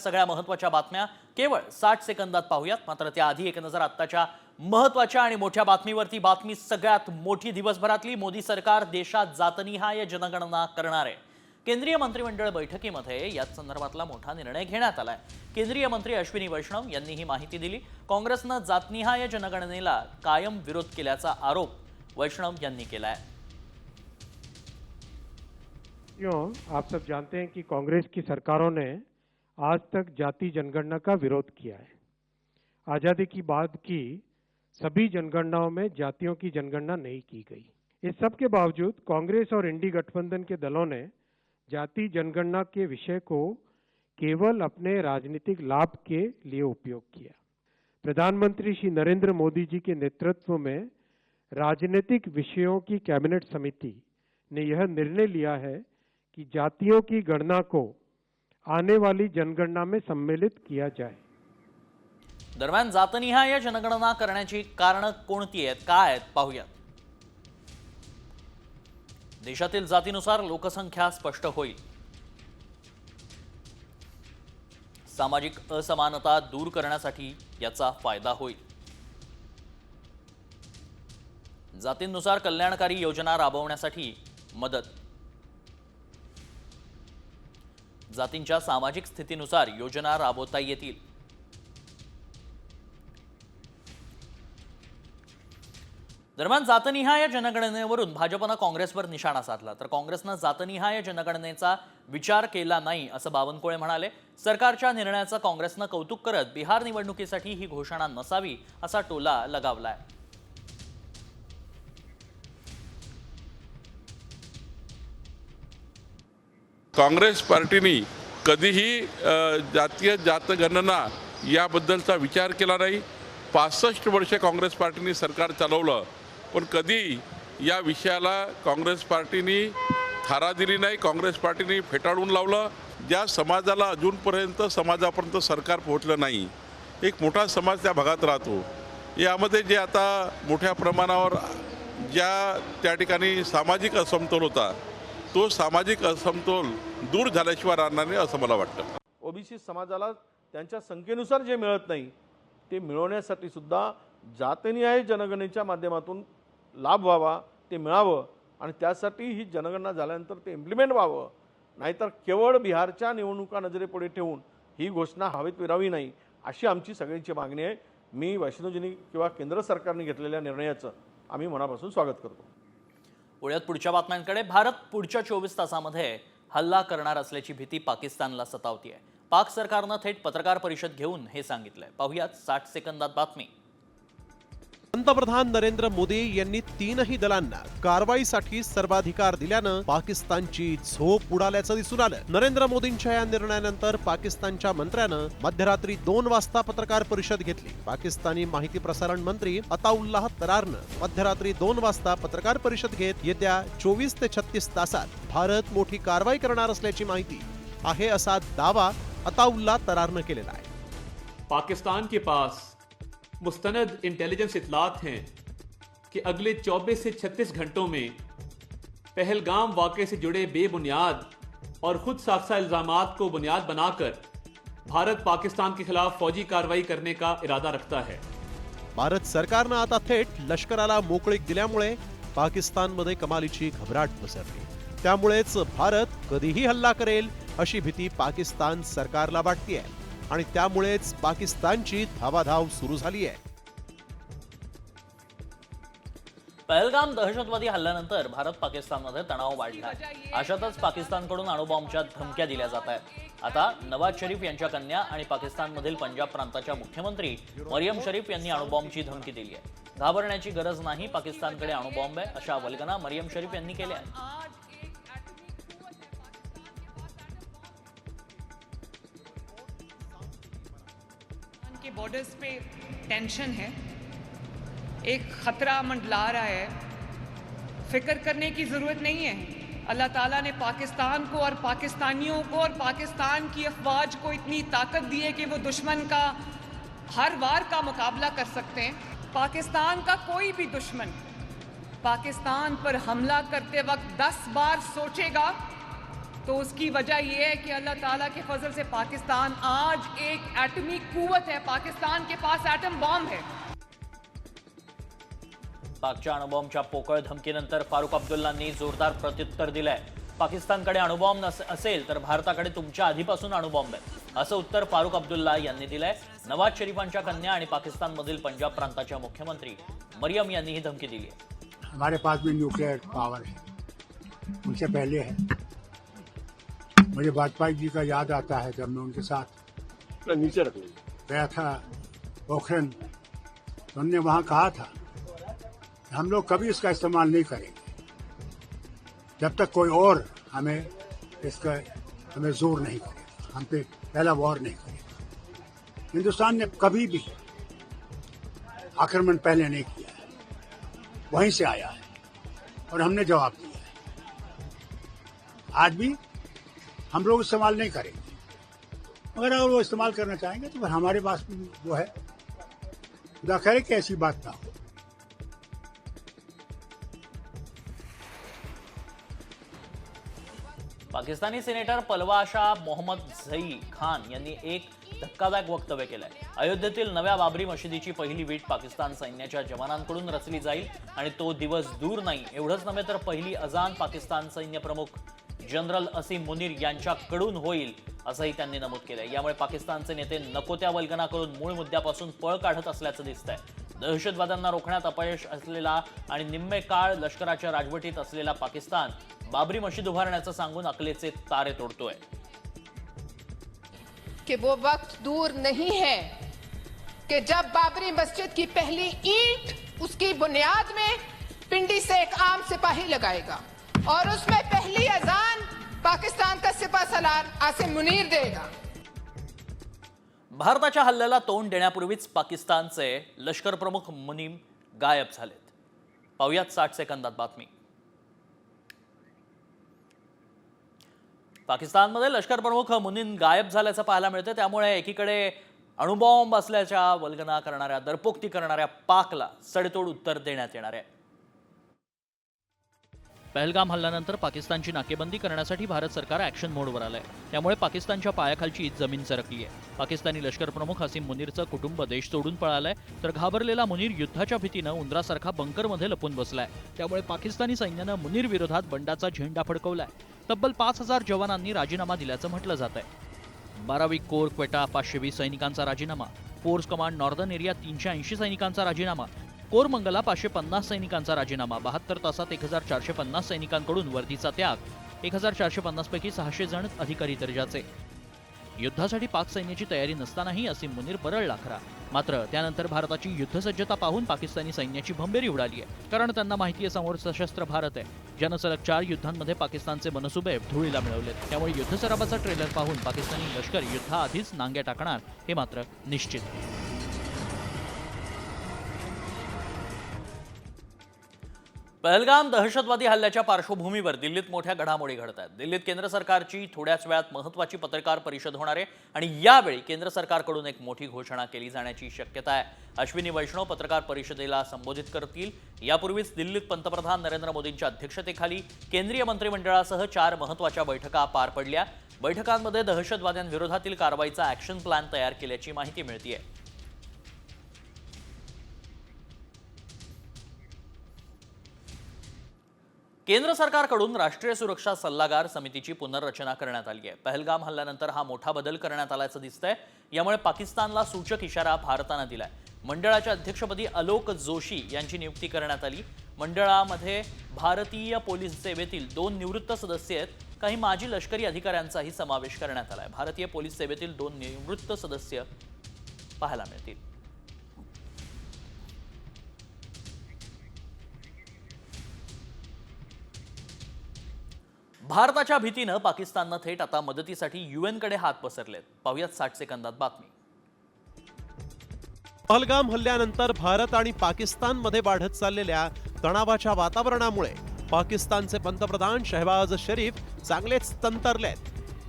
सगळ्या महत्त्वाच्या बातम्या केवळ साठ सेकंदात पाहूयात. मात्र त्याआधी एक नजर आत्ताच्या महत्त्वाच्या आणि मोठ्या बातमीवरती. बातमी सगळ्यात मोठी दिवसभरातली. मोदी सरकार देशात जातनिहाय जनगणना करणार. आहे केंद्रीय मंत्रिमंडळ बैठकीमध्ये याच संदर्भातला मोठा निर्णय घेण्यात आलाय. केंद्रीय मंत्री अश्विनी वैष्णव यांनी ही माहिती दिली. काँग्रेसनं जातनिहाय जनगणनेला कायम विरोध केल्याचा आरोप वैष्णव यांनी केलाय. आप सब जानते हैं कि कांग्रेस की सरकारों ने आज तक जाति जनगणना का विरोध किया है। आज़ादी की बाद की सभी जनगणनाओं में जातियों की जनगणना नहीं की गई। इस सब के बावजूद कांग्रेस और इंडी गठबंधन के दलों ने जाति जनगणना के विषय को केवल अपने राजनीतिक लाभ के लिए उपयोग किया। प्रधानमंत्री श्री नरेंद्र मोदी जी के नेतृत्व में राजनीतिक विषयों की कैबिनेट समिति ने यह निर्णय लिया है कि जातियों की गणना को आने वाली जनगणना में सम्मिलित किया जाए। दरम्यान जातनिहाय जनगणना करण्याची कारण कोणती आहेत काय आहेत पाहूयात. देशातील जातीनुसार लोकसंख्या स्पष्ट होईल. सामाजिक असमानता दूर करण्यासाठी याचा फायदा होईल. जातींनुसार कल्याणकारी योजना राबवण्यासाठी मदत जातींच्या सामाजिक स्थितीनुसार योजना राबवता येतील. दरम्यान जातनिहाय जनगणनेवरून भाजपनं काँग्रेसवर निशाणा साधला. तर काँग्रेसनं जातनिहाय जनगणनेचा विचार केला नाही असं बावनकुळे म्हणाले. सरकारच्या निर्णयाचं काँग्रेसनं कौतुक करत बिहार निवडणुकीसाठी ही घोषणा नसावी असा टोला लगावलाय. काँग्रेस पार्टीने कधीही जातीय जातगणना याबद्दलचा विचार केला नाही. पासष्ट वर्ष काँग्रेस पार्टीने सरकार चालवलं पण कधी या विषयाला काँग्रेस पार्टीने थारा दिली नाही काँग्रेस पार्टीने फेटाळून लावलं. ज्या समाजाला अजूनपर्यंत समाजापर्यंत सरकार पोहोचलं नाही एक मोठा समाज त्या भागात राहतो. यामध्ये जे आता मोठ्या प्रमाणावर ज्या त्या ठिकाणी सामाजिक असमतोल होता तो सामाजिक असमतोल दूर झाल्याशिवाय राहणार नाही असं मला वाटतं. ओबीसी समाजाला त्यांच्या संख्येनुसार जे मिळत नाही ते मिळवण्यासाठी सुद्धा आहे जनगणनेच्या माध्यमातून लाभ व्हावा ते मिळावं आणि त्यासाठी ही जनगणना झाल्यानंतर ते इम्प्लिमेंट व्हावं. नाहीतर केवळ बिहारच्या निवडणुका नजरेपुढे ठेवून ही घोषणा हवेत विरावी नाही अशी आमची सगळ्यांची मागणी आहे. मी वैष्णोजींनी किंवा केंद्र सरकारने घेतलेल्या निर्णयाचं आम्ही मनापासून स्वागत करतो. वळूयात पुढच्या बातम्यांकडे. भारत पुढच्या चोवीस तासामध्ये हल्ला करणार असल्याची भीती पाकिस्तानला सतावती आहे पाक सरकारनं थेट पत्रकार परिषद घेऊन हे सांगितलंय. पाहुयात साठ सेकंदात बातमी. पंतप्रधान नरेंद्र मोदी यांनी तीनही दलांना कारवाईसाठी सर्वाधिकार दिल्यानं पाकिस्तानची झोप उडाल्याचं दिसून आलं. नरेंद्र मोदींच्या या निर्णयानंतर पाकिस्तानच्या मंत्र्यानं मध्यरात्री दोन वाजता पत्रकार परिषद घेतली. पाकिस्तानी माहिती प्रसारण मंत्री अताउल्लाह तरारनं मध्यरात्री दोन वाजता पत्रकार परिषद घेत येत्या चोवीस ते छत्तीस तासात भारत मोठी कारवाई करणार असल्याची माहिती आहे असा दावा अताउल्लाह तरारनं केलेला आहे. पाकिस्तान के पास मुस्तनद इंटेलिजेंस इतलात हैं कि अगले 24 से 36 घंटों में पहलगाम वाक़े से जुड़े बेबुनियाद और खुद साख्ता इल्ज़ाम को बुनियाद बनाकर भारत पाकिस्तान के खिलाफ फौजी कार्रवाई करने का इरादा रखता है। भारत सरकारनं आता थेट लष्कराला मोकळीक दिल्यामुळे पाकिस्तानमध्ये कमालीची घबराट पसरली. भारत कधीही हल्ला करेल अशी भीती पाकिस्तान सरकारला वाटतीये. आणि त्यामुळेच पाकिस्तानची धावाधाव सुरू झाली आहे. पहलगाम दहशतवादी हल्ल्यानंतर भारत पाकिस्तानमध्ये तणाव वाढला. अशातच पाकिस्तानकडून अणुबॉम्बच्या धमक्या दिल्या जात आहेत. आता नवाज शरीफ यांच्या कन्या आणि पाकिस्तानमधील पंजाब प्रांताच्या मुख्यमंत्री मरियम शरीफ यांनी अणुबॉम्बची धमकी दिली आहे. घाबरण्याची गरज नाही पाकिस्तानकडे अणुबॉम्ब आहे अशा वल्गना मरियम शरीफ यांनी केल्या बॉर्डर्स पे टेंशन है। एक ख़तरा मंडला रहा है। फ़िक्र करने की ज़रूरत नहीं है। अल्लाह ताला ने पाकिस्तान को और पाकिस्तानियों को और पाकिस्तान की अफवाज को इतनी ताकत दी है कि वो दुश्मन का हर वार का मुकाबला कर सकते हैं। पाकिस्तान का कोई भी दुश्मन पाकिस्तान पर हमला करते वक्त दस बार सोचेगा तो उसकी वजह यह है कि अल्लाह ताला के फजल से पाकिस्तान आज एक एटमी कुवत है। पाकिस्तान के पास एटम बॉम्ब है। पाकच्या अणुबॉम्बच्या पोकळ धमकीनंतर फारुख अब्दुल्लांनी जोरदार प्रत्युत्तर दिलंय. पाकिस्तानकडे अणुबॉम्ब नस असेल तर भारताकडे तुमच्या आधीपासून अणुबॉम्ब आहे असं उत्तर फारुख अब्दुल्ला यांनी दिलंय. नवाज शरीफांच्या कन्या आणि पाकिस्तानमधील पंजाब प्रांताच्या मुख्यमंत्री मरियम यांनी ही धमकी दिली आहे. हमारे पास भी न्यूक्लियर पावर है। उनसे पहले है। मुझे वाजपेयी जी का याद आता है जब मैं उनके साथ नीचे रख गया था पोखरन तो उन्होंने वहाँ कहा था हम लोग कभी इसका इस्तेमाल नहीं करेंगे। जब तक कोई और हमें इसका हमें ज़ोर नहीं करेगा हम पे पहला वॉर नहीं करेगा हिंदुस्तान ने कभी भी आक्रमण पहले नहीं किया है। वहीं से आया है। और हमने जवाब दिया है। आज भी हम लोग इस्तेमाल नहीं करेंगे। मगर अगर वो इस्तेमाल करना चाहेंगे तो फिर हमारे पास भी वो है। खुदा करे कि ऐसी बात ना हो। पाकिस्तानी सिनेटर पलवाशा मोहम्मद झई खान यांनी एक धक्कादायक वक्तव्य केलंय. अयोध्येतील नव्या बाबरी मशिदीची पहिली वीट पाकिस्तान सैन्याच्या जवानांकडून रचली जाईल आणि तो दिवस दूर नाही एवढंच नव्हे तर पहिली अजान पाकिस्तान सैन्य प्रमुख जनरल असीम मुनीर यांच्याकडून होईल असंही त्यांनी नमूद केलंय. यामुळे पाकिस्तानचे नेते नको त्या वल्गना करून मूळ मुद्द्यापासून पळ काढत असल्याचं दिसतंय. दहशतवाद्यांना रोखण्यात अपयश असलेला आणि निम्मे काळ लष्कराच्या राजवटीत असलेला पाकिस्तान बाबरी मशीद उभारण्याचं सांगून अकलेचे तारे तोडतोय. कि वो वक्त दूर नहीं है कि जब बाबरी मस्जिद की पहली ईंट उसकी बुनियाद में पिंडी से एक आम सिपाही लगाएगा। और उसमें पहली अजान पाकिस्तान का सिपा सलार आसिम मुनीर देगा। भारताच्या हल्ल्याला तोंड देण्यापूर्वीच पाकिस्तानचे लष्कर प्रमुख मुनीम गायब झालेत. पाहुयात साठ सेकंदात बातमी. पाकिस्तानमध्ये लष्कर प्रमुख मुनीम गायब झाल्याचं पाहायला मिळतं त्यामुळे एकीकडे अणुबॉम्ब असल्याच्या वल्गना करणाऱ्या दरपोक्ती करणाऱ्या पाकला सडेतोड उत्तर देण्यात येणार आहे. पहलगाम हल्ल्यानंतर पाकिस्तानची नाकेबंदी करण्यासाठी भारत सरकार ॲक्शन मोडवर आलंय. त्यामुळे पाकिस्तानच्या पायाखालची जमीन सरकली आहे पाकिस्तानी लष्कर प्रमुख हसीम मुनीरचं कुटुंब देश सोडून पळालंय. तर घाबरलेला मुनीर युद्धाच्या भीतीनं उंदरासारखा बंकरमध्ये लपून बसलाय. त्यामुळे पाकिस्तानी सैन्यानं मुनीर विरोधात बंडाचा झेंडा फडकवलाय. तब्बल पाच हजार जवानांनी राजीनामा दिल्याचं म्हटलं जात आहे बारावी कोर क्वेटा पाचशे वीस सैनिकांचा राजीनामा. फोर्स कमांड नॉर्दर्न एरिया तीनशे ऐंशी सैनिकांचा राजीनामा. कोरमंगला पाचशे पन्नास सैनिकांचा राजीनामा बहात्तर तासात एक हजार चारशे पन्नास सैनिकांकडून वर्दीचा त्याग एक हजार चारशे पन्नास पैकी सहाशे जण अधिकारी दर्जाचे. युद्धासाठी पाक सैन्याची तयारी नसतानाही असीम मुनीर परळला खरा. मात्र त्यानंतर भारताची युद्धसज्जता पाहून पाकिस्तानी सैन्याची भंबेरी उडाली आहे कारण त्यांना माहिती आहे समोर सशस्त्र भारत आहे. ज्यानं सलग चार युद्धांमध्ये पाकिस्तानचे मनसुबे धुळीला मिळवलेत. त्यामुळे युद्धसराबाचा ट्रेलर पाहून पाकिस्तानी लष्कर युद्धाआधीच नांग्या टाकणार हे मात्र निश्चित. पहलगाम दहशतवादी हल्ल्याच्या पार्श्वभूमीवर दिल्लीत मोठ्या घडामोडी घडत आहेत. दिल्लीत केंद्र सरकारची थोड्याच वेळात महत्वाची पत्रकार परिषद होणार आहे आणि यावेळी केंद्र सरकारकडून एक मोठी घोषणा केली जाण्याची शक्यता आहे. अश्विनी वैष्णव पत्रकार परिषदेला संबोधित करतील. यापूर्वीच दिल्लीत पंतप्रधान नरेंद्र मोदींच्या अध्यक्षतेखाली केंद्रीय मंत्रिमंडळासह चार महत्त्वाच्या बैठका पार पडल्या. बैठकांमध्ये दहशतवाद्यांविरोधातील कारवाईचा ॲक्शन प्लॅन तयार केल्याची माहिती मिळतीये. केंद्र सरकारकडून राष्ट्रीय सुरक्षा सल्लागार समितीची पुनर्रचना करण्यात आली आहे. पहलगाम हल्ल्यानंतर हा मोठा बदल करण्यात आल्याचं दिसतंय. यामुळे पाकिस्तानला सूचक इशारा भारतानं दिलाय. मंडळाच्या अध्यक्षपदी अलोक जोशी यांची नियुक्ती करण्यात आली. मंडळामध्ये भारतीय पोलीस सेवेतील दोन निवृत्त सदस्य आहेत. काही माजी लष्करी अधिकाऱ्यांचाही समावेश करण्यात आलाय. भारतीय पोलीस सेवेतील दोन निवृत्त सदस्य पाहायला मिळतील. भारताच्या भीतीनं पाकिस्ताननं थेट आता मदतीसाठी युएनकडे हात पसरलेत. पाहुयात साठ सेकंदात बातमी. पहलगाम हल्ल्यानंतर भारत आणि पाकिस्तानमध्ये वाढत चाललेल्या तणावाच्या वातावरणामुळे पाकिस्तानचे पंतप्रधान शहबाज शरीफ चांगलेच तंतरलेत.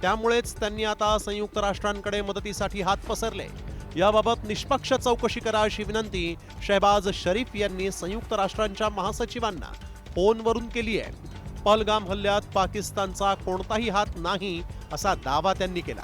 त्यामुळेच त्यांनी आता संयुक्त राष्ट्रांकडे मदतीसाठी हात पसरले. याबाबत निष्पक्ष चौकशी करा अशी विनंती शहबाज शरीफ यांनी संयुक्त राष्ट्रांच्या महासचिवांना फोनवरून केली आहे पहलगाम हल्ल्यात पाकिस्तानचा कोणताही हात नाही असा दावा त्यांनी केला.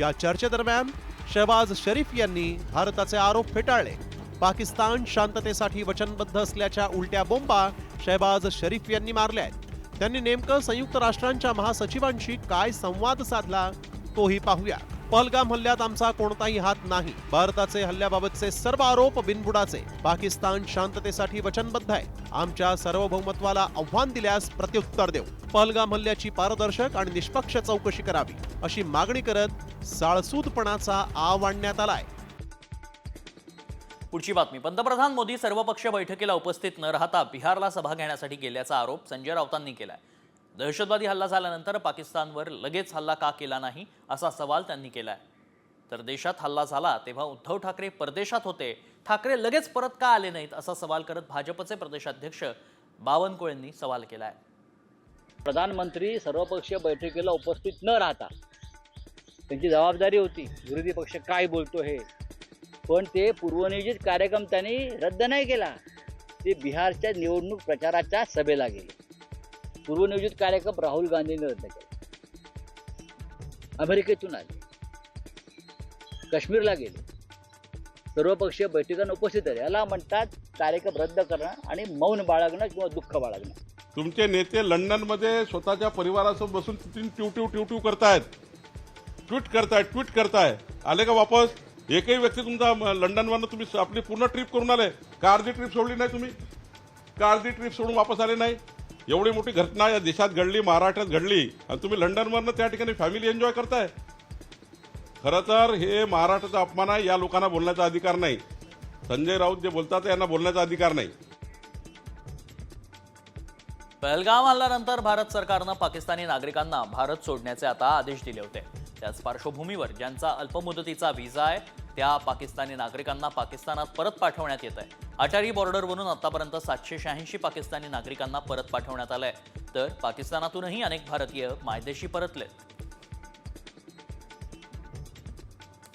या चर्चेदरम्यान शहबाज शरीफ यांनी भारताचे आरोप फेटाळले. पाकिस्तान शांततेसाठी वचनबद्ध असल्याच्या उलट्या बोंबा शहबाज शरीफ यांनी मारल्या आहेत. त्यांनी नेमकं संयुक्त राष्ट्रांच्या महासचिवांशी काय संवाद साधला तोही पाहूया. पहलगाम हल्ल्यात आमचा कोणताही हात नाही. भारताचे हल्ल्याबाबतचे सर्व आरोप बिनबुडाचे. पाकिस्तान शांततेसाठी वचनबद्ध आहे. आमच्या सार्वभौमत्वाला आव्हान दिल्यास प्रत्युत्तर देऊ. पहलगाम हल्ल्याची पारदर्शक आणि निष्पक्ष चौकशी करावी अशी मागणी करत साळसूदपणाचा आव आणण्यात आलाय. पुढची बातमी. पंतप्रधान मोदी सर्वपक्षीय बैठकीला उपस्थित न राहता बिहारला सभा घेण्यासाठी गेल्याचा आरोप संजय राऊतांनी केलाय. दहशतवादी हल्ला झाल्यानंतर पाकिस्तानवर लगेच हल्ला का केला नाही असा सवाल त्यांनी केला आहे तर देशात हल्ला झाला तेव्हा उद्धव ठाकरे परदेशात होते. ठाकरे लगेच परत का आले नाहीत असा सवाल करत भाजपचे प्रदेशाध्यक्ष बावनकुळेंनी सवाल केला आहे प्रधानमंत्री सर्वपक्षीय बैठकीला उपस्थित न राहता त्यांची जबाबदारी होती. विरोधी पक्ष काय बोलतो हे? पण ते पूर्वनियोजित कार्यक्रम त्यांनी रद्द नाही केला. ते बिहारच्या निवडणूक प्रचाराच्या सभेला गेले. पूर्वनियोजित कार्यक्रम राहुल गांधींनी रद्द केला. अमेरिकेतून आले. काश्मीरला गेले. सर्वपक्षीय बैठकांना उपस्थित आले याला म्हणतात कार्यक्रम रद्द करणं आणि मौन बाळगणं किंवा दुःख बाळगणं. तुमचे नेते लंडनमध्ये स्वतःच्या परिवारासोबत बसून तिथून ट्यूट्यू ट्यू करतायत. ट्विट करताय ट्विट करताय. आले का वापस? एकही व्यक्ती तुमचा म, लंडनवरनं तुम्ही आपली पूर्ण ट्रिप करून आले. का अर्धी ट्रिप सोडली नाही तुम्ही. का अर्धी ट्रिप सोडून वापस आले नाही. एवढी मोठी घटना या देशात घडली महाराष्ट्रात घडली आणि तुम्ही लंडनवरनं त्या ठिकाणी फॅमिली एन्जॉय करताय. खरं तर हे महाराष्ट्राचा अपमान आहे या लोकांना बोलण्याचा अधिकार नाही. संजय राऊत जे बोलतात यांना बोलण्याचा अधिकार नाही. पहलगाम हल्ल्यानंतर भारत सरकारनं पाकिस्तानी नागरिकांना भारत सोडण्याचे आता आदेश दिले होते. त्याच पार्श्वभूमीवर ज्यांचा अल्पमुदतीचा व्हिसा आहे त्या पाकिस्तानी नागरिकांना पाकिस्तानात परत पाठवण्यात येत आहे. अटारी बॉर्डरवरून आतापर्यंत सातशे शहाऐंशी पाकिस्तानी नागरिकांना परत पाठवण्यात आलंय. तर पाकिस्तानातूनही अनेक भारतीय मायदेशी परतलेत.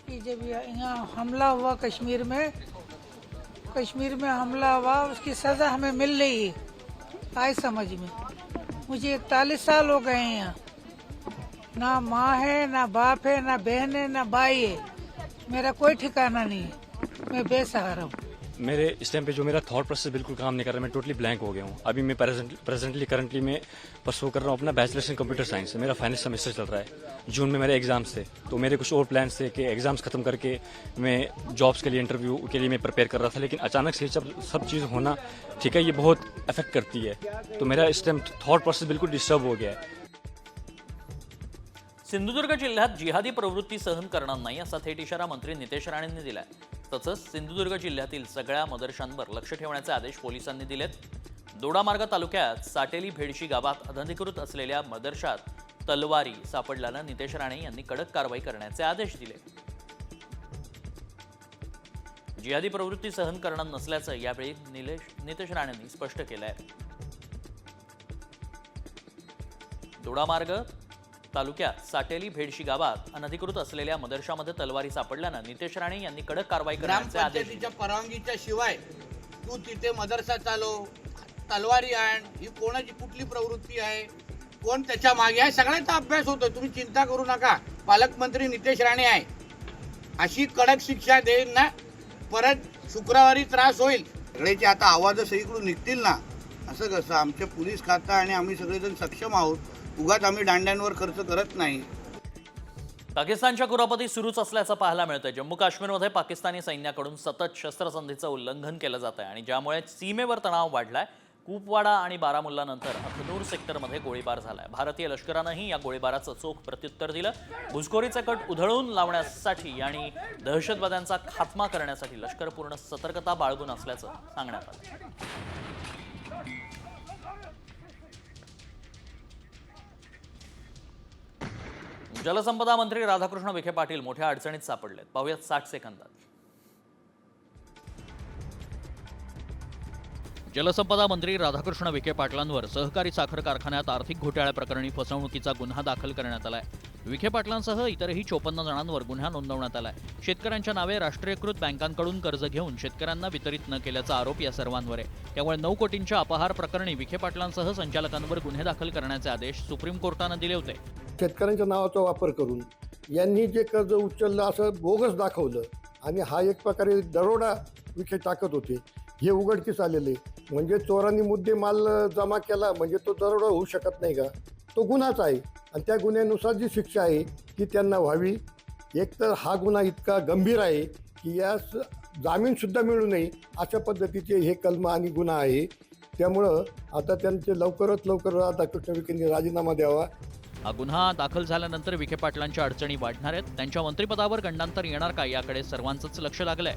जब यहाँ हमला हुआ कश्मीर में। कश्मीर में हमला हुआ उसकी सज़ा हमें मिल रही है। आए समझ में। मुझे इकतालीस साल हो गए हैं यहाँ। ना माँ है, ना बाप है, ना बहन है, ना भाई है। मेरा कोई ठिकाना नहीं है। मैं बेसहारा हूँ। मेरे इस टाइम पे जो मेरा थॉट प्रोसेस बिल्कुल काम नहीं कर रहा, मैं टोटली ब्लैंक हो गया हूँ। अभी मैं प्रेजेंटली करंटली मैं परसू कर रहा हूँ अपना बैचलर्स इन कंप्यूटर साइंस मेरा फाइनल सेमेस्टर चल रहा है। जून में मेरे एग्ज़ाम्स थे। तो मेरे कुछ और प्लान्स थे कि एग्ज़ाम्स खत्म करके मैं जॉब्स के लिए इंटरव्यू के लिए मैं प्रिपेयर कर रहा था, लेकिन अचानक से जब सब चीज़ होना, ठीक है, ये बहुत अफेक्ट करती है। तो मेरा इस टाइम थाट प्रोसेस बिल्कुल डिस्टर्ब हो गया है। सिंधुदुर्ग जिल्ह्यात जिहादी प्रवृत्ती सहन करणार नाही असा थेट इशारा मंत्री नितेश राणेंनी दिलाय. तसंच सिंधुदुर्ग जिल्ह्यातील सगळ्या मदरशांवर लक्ष ठेवण्याचे आदेश पोलिसांनी दिलेत. दोडामार्ग तालुक्यात साटेली भेडशी गावात अनधिकृत असलेल्या मदरशात तलवारी सापडल्यानं नितेश राणे यांनी कडक कारवाई करण्याचे आदेश दिले. जिहादी प्रवृत्ती सहन करणार नसल्याचं यावेळी निलेश नितेश राणेंनी स्पष्ट केलं आहे दोडामार्ग तालुक्यात साटेली भेडशी गावात अनधिकृत असलेल्या मदरशामध्ये तलवारी सापडल्यानं नितेश राणे यांनी कडक कारवाई करण्याचे आदेश दिले ग्रामपंचायतीच्या परवानगीच्या शिवाय तू तिथे मदरसा चालव तलवारी आण ही कोणाची कुठली प्रवृत्ती आहे कोण त्याच्यामागे आहे सगळ्याचा अभ्यास होतो तुम्ही चिंता करू नका. पालकमंत्री नितेश राणे आहे. अशी कडक शिक्षा देईन ना परत शुक्रवारी त्रास होईल. सगळ्याचे आता आवाज सगळीकडून निघतील ना? असं कसं? आमचे पोलीस खातं आणि आम्ही सगळेजण सक्षम आहोत. उगाच आम्ही दांड्यांवर खर्च करत नाही. पाकिस्तानच्या कुरापती सुरूच असल्याचं पाहायला मिळतंय. जम्मू काश्मीरमध्ये पाकिस्तानी सैन्याकडून सतत शस्त्रसंधीचं उल्लंघन केलं जात आहे आणि ज्यामुळे सीमेवर तणाव वाढलाय. कुपवाडा आणि बारामुल्लानंतर अखनूर सेक्टरमध्ये गोळीबार झालाय. भारतीय लष्करानंही या गोळीबाराचं चोख प्रत्युत्तर दिलं. घुसखोरीचे कट उधळून लावण्यासाठी आणि दहशतवाद्यांचा खात्मा करण्यासाठी लष्कर पूर्ण सतर्कता बाळगून असल्याचं सांगण्यात आलं. जलसंपदा मंत्री राधाकृष्ण विखे पाटील मोठ्या अडचणीत सापडलेत. पाहुयात साठ सेकंदात. जलसंपदा मंत्री राधाकृष्ण विखे पाटलांवर सहकारी साखर कारखान्यात आर्थिक घोटाळ्याप्रकरणी फसवणुकीचा गुन्हा दाखल करण्यात आलाय. विखे पाटलांसह इतरही चोपन्न जणांवर गुन्हा नोंदवण्यात आलाय. शेतकऱ्यांच्या नावे राष्ट्रीयकृत बँकांकडून कर्ज घेऊन शेतकऱ्यांना वितरित न केल्याचा आरोप या सर्वांवर आहे. त्यामुळे नऊ कोटींच्या अपहार प्रकरणी विखे पाटलांसह संचालकांवर गुन्हे दाखल करण्याचे आदेश सुप्रीम कोर्टानं दिले होते. शेतकऱ्यांच्या नावाचा वापर करून यांनी जे कर्ज उचललं असं बोगस दाखवलं आणि हा एक प्रकारे दरोडा विखे टाकत होते हे उघडकीस आलेले. म्हणजे चोरांनी मुद्दे माल जमा केला म्हणजे तो दरोडा होऊ शकत नाही का? तो गुन्हाच आहे. आणि त्या गुन्ह्यानुसार जी शिक्षा आहे ती त्यांना व्हावी. एकतर हा गुन्हा इतका गंभीर आहे की यास जामीनसुद्धा मिळू नये अशा पद्धतीचे हे कलम आणि गुन्हा आहे. त्यामुळं आता त्यांचे लवकरात लवकर राधाकृष्ण विखेंनी राजीनामा द्यावा. हा गुन्हा दाखल झाल्यानंतर विखे पाटलांच्या अडचणी वाढणार आहेत. त्यांच्या मंत्रिपदावर गंडांतर येणार का याकडे सर्वांचंच लक्ष लागलंय.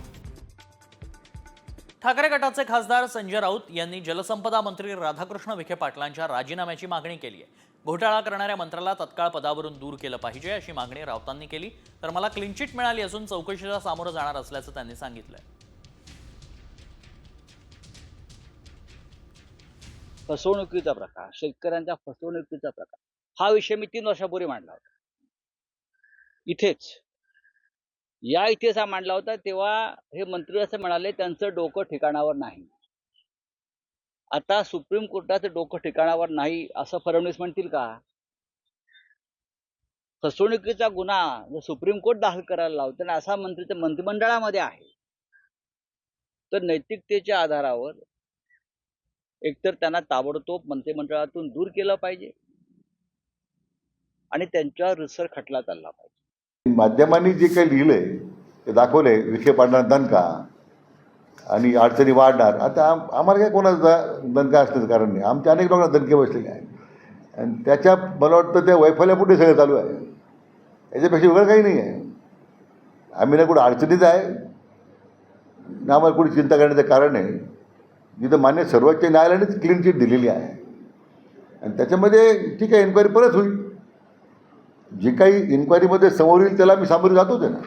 ठाकरे गटाचे खासदार संजय राऊत यांनी जलसंपदा मंत्री राधाकृष्ण विखे पाटलांच्या राजीनाम्याची मागणी केली आहे. घोटाळा करणाऱ्या मंत्र्याला तत्काळ पदावरून दूर केलं पाहिजे अशी मागणी राऊतांनी केली. तर मला क्लीनचिट मिळाली असून चौकशीला सामोरं जाणार असल्याचं त्यांनी सांगितलंय. फसवणुकीचा प्रकार शेतकऱ्यांच्या फसवणुकीचा प्रकार. हा विषय मी तीन वर्षापूर्वी मांडला होता. इथेच या इतिहास हा मांडला होता तेव्हा हे मंत्री असं म्हणाले त्यांचं डोकं ठिकाणावर नाही. आता सुप्रीम कोर्टाचं डोकं ठिकाणावर नाही असं फडणवीस म्हणतील का? फसवणुकीचा गुन्हा जर सुप्रीम कोर्ट दाखल करायला लावतो आणि असा मंत्री तर मंत्रिमंडळामध्ये आहे तर नैतिकतेच्या आधारावर एकतर त्यांना ताबडतोब मंत्रिमंडळातून दूर केलं पाहिजे आणि त्यांच्यावर रिसर खटला चालला पाहिजे. माध्यमांनी जे काही लिहिलंय ते दाखवलंय विखे पाडणार दणका. आणि अडचणी वाढणार. आता आम आम्हाला काय कोणाचा दणका असण्याचं कारण नाही. आमच्या अनेक लोकांना दणके बसलेले आहेत. आणि त्याच्या मला वाटतं त्या वैफल्यापुढे सगळं चालू आहे. याच्यापेक्षा वेगळं काही नाही आहे. आम्ही ना कुठं अडचणीत आहे ना आम्हाला कुठे चिंता करण्याचं कारण आहे. जिथं मान्य सर्वोच्च न्यायालयानेच क्लीन चिट दिलेली आहे. आणि त्याच्यामध्ये ठीक आहे इन्क्वायरी परत होईल. जे काही इन्क्वायरीमध्ये समोर येईल त्याला मी सामोरे जातोच आहे ना.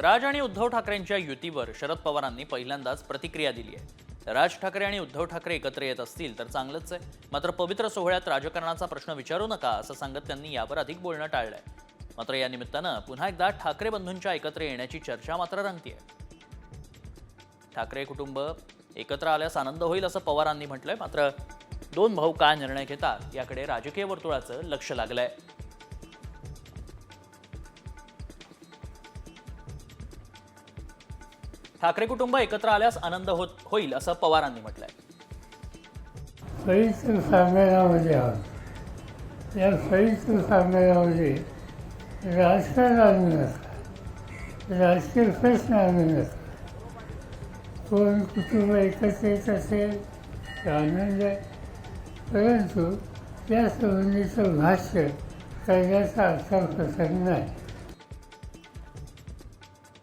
राज आणि उद्धव ठाकरेंच्या युतीवर शरद पवारांनी पहिल्यांदाच प्रतिक्रिया दिली आहे. राज ठाकरे आणि उद्धव ठाकरे एकत्र येत असतील तर चांगलंच आहे. मात्र पवित्र सोहळ्यात राजकारणाचा प्रश्न विचारू नका असं सांगत त्यांनी यावर अधिक बोलणं टाळलंय. मात्र या निमित्तानं पुन्हा एकदा ठाकरे बंधूंच्या एकत्र येण्याची चर्चा मात्र रंगतीये. ठाकरे कुटुंब एकत्र आल्यास आनंद होईल असं पवारांनी म्हटलंय. मात्र दोन भाऊ काय निर्णय घेतात याकडे राजकीय वर्तुळाचं लक्ष लागलंय. ठाकरे कुटुंब एकत्र आल्यास आनंद होत होईल असं पवारांनी म्हटलंय. संयुक्त संमेलनामध्ये आहोत या संयुक्त संमेलनामध्ये राजकारण आम्ही नका राजकीय प्रश्न आम्ही नका कोण कुटुंब एकत्र येत असेल आनंद आहे. परंतु त्या संबंधीचं भाष्य करण्याचा असा प्रसंग नाही.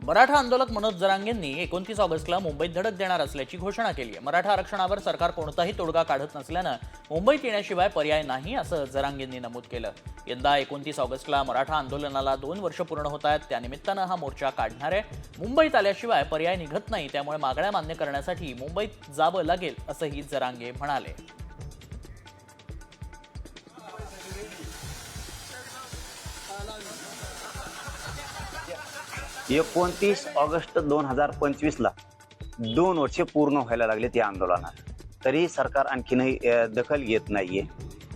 मराठा आंदोलक मनोज जरांगेंनी एकोणतीस ऑगस्टला मुंबईत धडक देणार असल्याची घोषणा केली आहे. मराठा आरक्षणावर सरकार कोणताही तोडगा काढत नसल्यानं मुंबईत येण्याशिवाय पर्याय नाही असं जरांगेंनी नमूद केलं. यंदा एकोणतीस ऑगस्टला मराठा आंदोलनाला दोन वर्ष पूर्ण होत आहेत. त्यानिमित्तानं हा मोर्चा काढणार आहे. मुंबईत आल्याशिवाय पर्याय निघत नाही. त्यामुळे मागण्या मान्य करण्यासाठी मुंबईत जावं लागेल असंही जरांगे म्हणाले. एकोणतीस ऑगस्ट दोन हजार पंचवीसला दोन वर्षे पूर्ण व्हायला लागले त्या आंदोलनात. तरी सरकार आणखीनही दखल घेत नाहीये.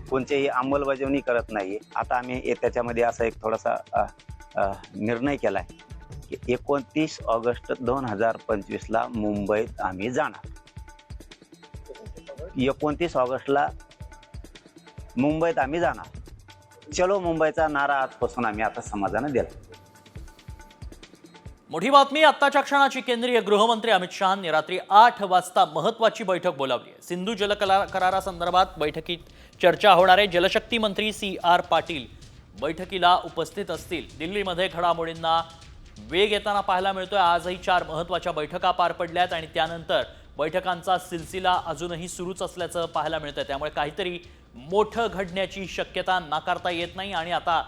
कोणत्याही अंमलबजावणी करत नाहीये. आता आम्ही त्याच्यामध्ये असा एक थोडासा निर्णय केला निर्णय की एकोणतीस ऑगस्ट दोन हजार पंचवीसला मुंबईत आम्ही जाणार. एकोणतीस ऑगस्टला मुंबईत आम्ही जाणार. चलो मुंबईचा नारा आजपासून आम्ही आता समाजानं दिला. मोठी बातमी आत्ताच्या क्षणाची केंद्रीय गृहमंत्री अमित शहानी रात्री आठ वाजता महत्वाची बैठक बोलावली आहे. सिंधू जलकला करारासंदर्भात बैठकीत चर्चा होणार आहे. जलशक्ती मंत्री सी आर पाटील बैठकीला उपस्थित असतील. दिल्लीमध्ये घडामोडींना वेग येताना पाहायला मिळतोय. आजही चार महत्त्वाच्या बैठका पार पडल्यात आणि त्यानंतर बैठकांचा सिलसिला अजूनही सुरूच असल्याचं पाहायला मिळतंय. त्यामुळे काहीतरी मोठं घडण्याची शक्यता नाकारता येत नाही आणि आता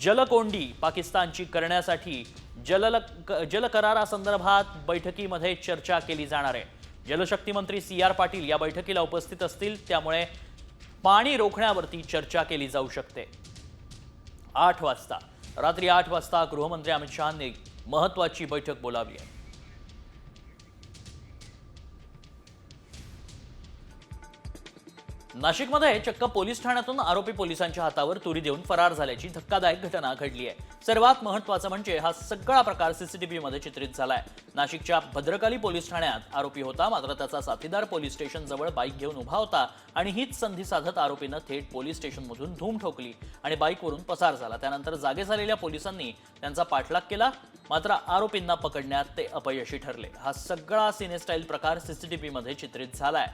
जलकोंडी पाकिस्तानची करण्यासाठी जल करारासंदर्भात बैठकीमध्ये चर्चा केली जाणार आहे. जलशक्ती मंत्री सी आर पाटील या बैठकीला उपस्थित असतील त्यामुळे पाणी रोखण्यावरती चर्चा केली जाऊ शकते. आठ वाजता रात्री आठ वाजता गृहमंत्री अमित शहांनी महत्वाची बैठक बोलावली आहे. नाशिकमध्ये चक्क पोलीस ठाण्यातून आरोपी पोलिसांच्या हातावर तुरी देऊन फरार झाल्याची धक्कादायक घटना घडली आहे. सर्वात महत्वाचं म्हणजे हा सगळा प्रकार सीसीटीव्ही मध्ये चित्रित झालाय. नाशिकच्या भद्रकाली पोलीस ठाण्यात आरोपी होता मात्र त्याचा साथीदार पोलीस स्टेशन जवळ बाईक घेऊन उभा होता आणि हीच संधी साधत आरोपीनं थेट पोलीस स्टेशनमधून धूम ठोकली आणि बाईकवरून पसार झाला. त्यानंतर जागे झालेल्या पोलिसांनी त्यांचा पाठलाग केला मात्र आरोपींना पकडण्यात ते अपयशी ठरले. हा सगळा सिनेस्टाईल प्रकार सीसीटीव्ही मध्ये चित्रित झालाय.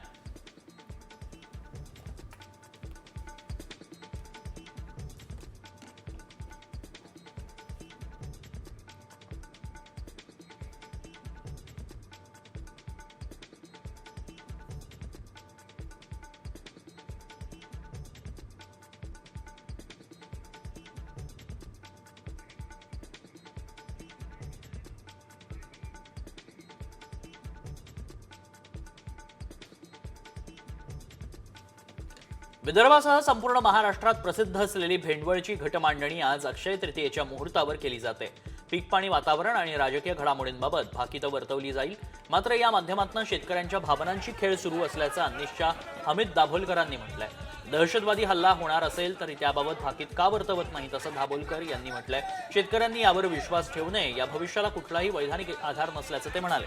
विदर्भासह संपूर्ण महाराष्ट्रात प्रसिद्ध असलेली भेंडवळची घटमांडणी आज अक्षय तृतीयेच्या मुहूर्तावर केली जाते. पीक पाणी वातावरण आणि राजकीय घडामोडींबाबत भाकितं वर्तवली जाईल. मात्र या माध्यमातून शेतकऱ्यांच्या भावनांची खेळ सुरू असल्याचं अनिशच्या हमीद दाभोलकरांनी म्हटलंय. दहशतवादी हल्ला होणार असेल तरी त्याबाबत भाकीत का वर्तवत नाहीत असं दाभोलकर यांनी म्हटलंय. शेतकऱ्यांनी यावर विश्वास ठेवू नये. या भविष्याला कुठलाही वैधानिक आधार नसल्याचं ते म्हणाले.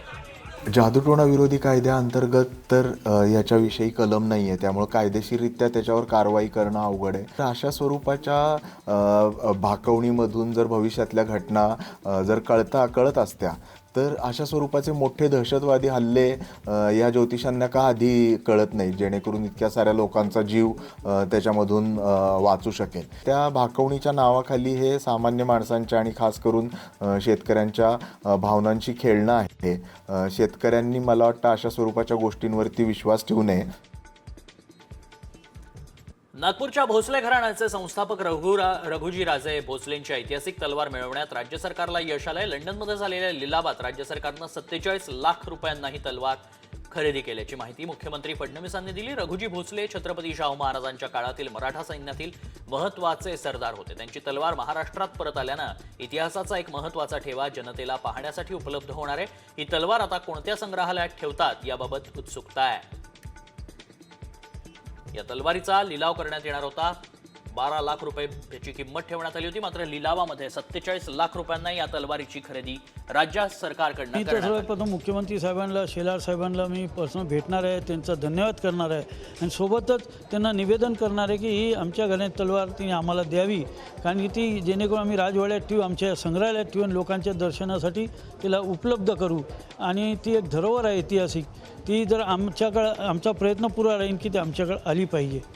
जादूटोणा विरोधी कायद्याअंतर्गत तर याच्याविषयी कलम नाही आहे त्यामुळं कायदेशीररित्या त्याच्यावर कारवाई करणं अवघड आहे. तर अशा स्वरूपाच्या अ, भाकवणीमधून जर भविष्यातल्या घटना जर कळता कळत असत्या तर अशा स्वरूपाचे मोठे दहशतवादी हल्ले या ज्योतिषांना का आधी कळत नाही जेणेकरून इतक्या साऱ्या लोकांचा जीव त्याच्यामधून वाचू शकेल. त्या भाकवणीच्या नावाखाली हे सामान्य माणसांच्या आणि खास करून शेतकऱ्यांच्या भावनांशी खेळणं आहे. शेतकऱ्यांनी मला वाटतं अशा स्वरूपाच्या गोष्टींवरती विश्वास ठेवू नये. नागपूरच्या भोसले घराण्याचे संस्थापक रघुरा रघुजी राजे भोसलेंची ऐतिहासिक तलवार मिळवण्यात राज्य सरकारला यश आलंय. लंडनमध्ये झालेल्या लिलावात राज्य सरकारनं सत्तेचाळीस लाख रुपयांना ही तलवार खरेदी केल्याची माहिती मुख्यमंत्री फडणवीसांनी दिली. रघुजी भोसले छत्रपती शाहू महाराजांच्या काळातील मराठा सैन्यातील महत्त्वाचे सरदार होते. त्यांची तलवार महाराष्ट्रात परत आल्यानं इतिहासाचा एक महत्त्वाचा ठेवा जनतेला पाहण्यासाठी उपलब्ध होणार आहे. ही तलवार आता कोणत्या संग्रहालयात ठेवतात याबाबत उत्सुकता आहे. या तलवारीचा लिलाव करण्यात येणार होता. बारा लाख रुपये याची किंमत ठेवण्यात आली होती. मात्र लिलावामध्ये सत्तेचाळीस लाख रुपयांना या तलवारीची खरेदी राज्य सरकारकडनं मी तर करण्यात आली. सर्वप्रथम मुख्यमंत्री साहेबांना शेलार साहेबांना मी पर्सनल भेटणार आहे त्यांचा धन्यवाद करणार आहे. आणि सोबतच त्यांना निवेदन करणार आहे की ही आमच्या घरात तलवार तिने आम्हाला द्यावी. कारण की ती जेणेकरून आम्ही राजवाड्यात ठेवू आमच्या संग्रहालयात ठेवून लोकांच्या दर्शनासाठी तिला उपलब्ध करू. आणि ती एक धरोहर आहे ऐतिहासिक. ती जर आमच्याकडं आमचा प्रयत्न पुरा राहील की ती आमच्याकडे आली पाहिजे.